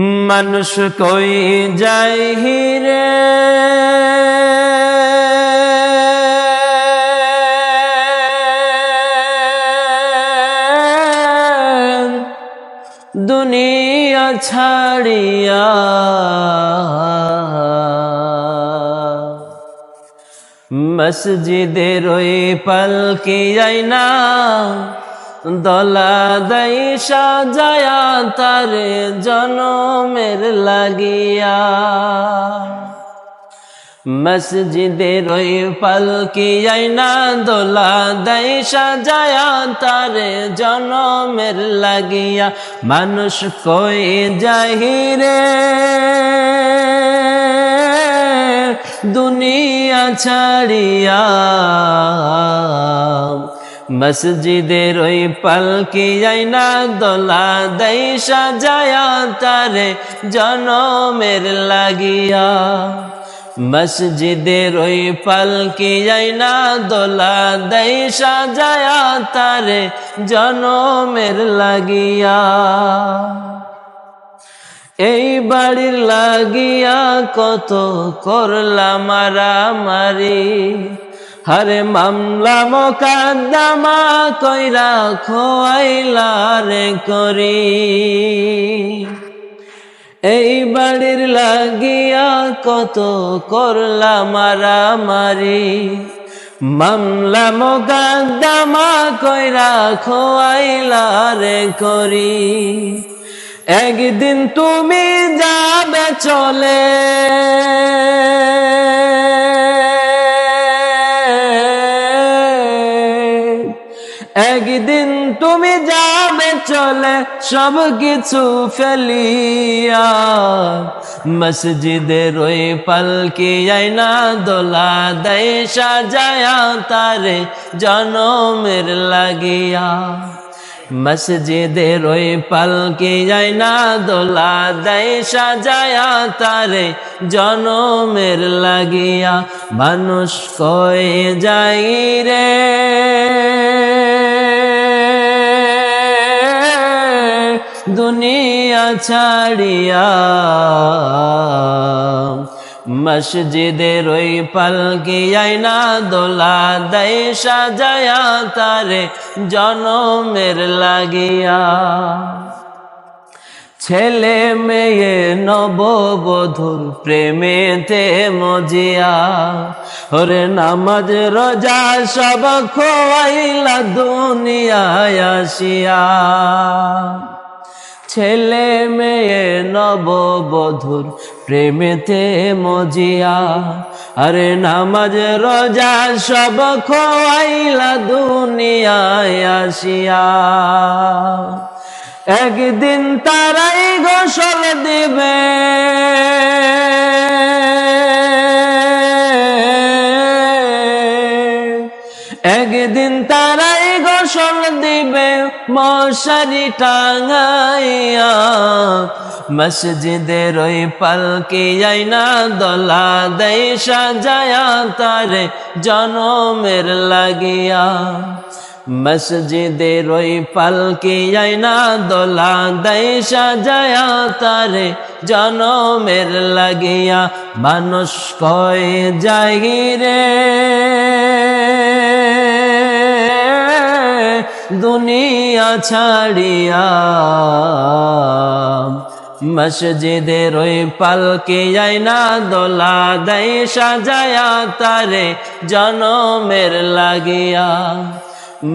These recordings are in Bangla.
মানুষ কই যায় হিরে? দুনিয়া ছাড়িয়া মসজিদের ওই পালকি আইনা দলা দাই সাজায়া তারে জনমের লাগিয়া। মসজিদের ওই পালকি আইনা দোলা দাই সাজায়া তারে জনমের লাগিয়া। মানুষ কই যাহিরে দুনিয়া ছাড়িয়া মসজিদের ওই পালকি আইনা দোলা দেই সাজায়া তারে জনমের লাগিয়া। মসজিদের ওই পালকি আইনা দোলা দেই সাজায়া তারে জনমের লাগিয়া। এই বাড়ির লাগিয়া কত করলাম মারামারি হরে মামলা মোকাদ্দমা কইরা খোয়াইলা রে করি। এই বাড়ির লাগিয়া কত করলাম মারামারি মামলা মোকাদ্দমা কইরা খোয়াইলা রে করি। একদিন তুমি যাবে চলে। একদিন তুমি যাবে চলে, সব কিছু ফেলিয়া। মসজিদের ওই পালকি আইনা দোলা দেয়, সাজায়া তারে জনমের লাগিয়া। মসজিদের ওই পালকি আইনা দোলা দেয়, সাজায়া তারে জনমের লাগিয়া। মানুষ কয়ে যাই রে। দুনিয়া ছাড়িয়া মসজিদের ওই পালকি আইনা দোলা দেয় সাজায়া তারে জনমের লাগিয়া। ছেলে মেয়ে নববধুর প্রেমেতে মজিয়া। ওরে নামাজ, রোজা সব খোয়াইলা দুনিয়ায় আসিয়া। ছেলে মেয়ে নববধুর প্রেমেতে মজিয়া। আরে নামাজ, রোজা সব খোয়াইলা দুনিয়ায় আসিয়া। একদিন তারাই গোসল দিবে তারাই গোসল দিবে মশারি টাঙাইয়া। মসজিদের ওই পালকি আইনা দলা দেয় সাজায়া তারে জনমের লাগিয়া। মসজিদের ওই পালকি আইনা দোলা দেয় সাজায়া তারে জনমের লাগিয়া। মানুষ কয়ে যাই রে দুনিয়া ছাড়িয়া মসজিদের ওই পালকে আইনা দোলা দেয়, সাজায়া তারে জনমের লাগিয়া।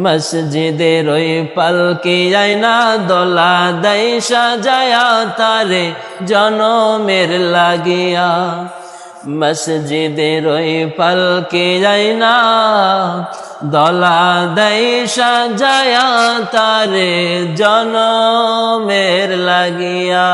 মসজিদের ওই পালকে আইনা দোলা দেয়, সাজায়া তারে জনমের লাগিয়া। মসজিদের ওই পালকে আইনা দলা দেয় সাজায়া তারে জনমের লাগিয়া।